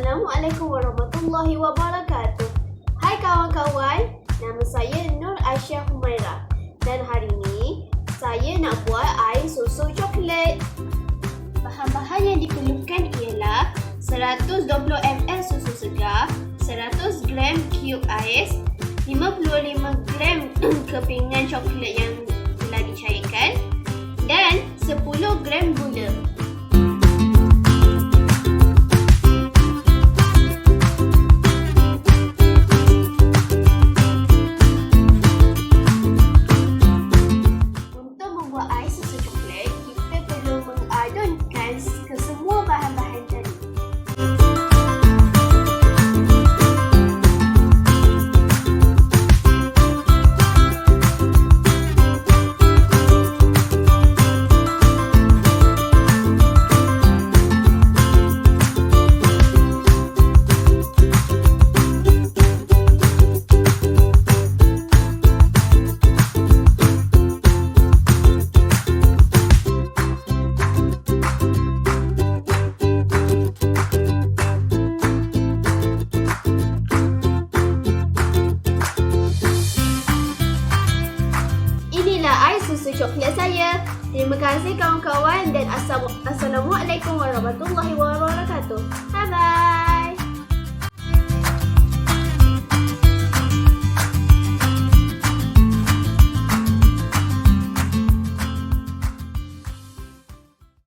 Assalamualaikum warahmatullahi wabarakatuh. Hai kawan-kawan, nama saya Nur Aisyah Humaira dan hari ini saya nak buat air susu coklat. Bahan-bahan yang diperlukan ialah 120 ml susu segar, 100 gram cube ais, 55 gram kepingan coklat yang telah dicairkan coklat saya. Terima kasih kawan-kawan dan assalamu- Assalamualaikum warahmatullahi wabarakatuh.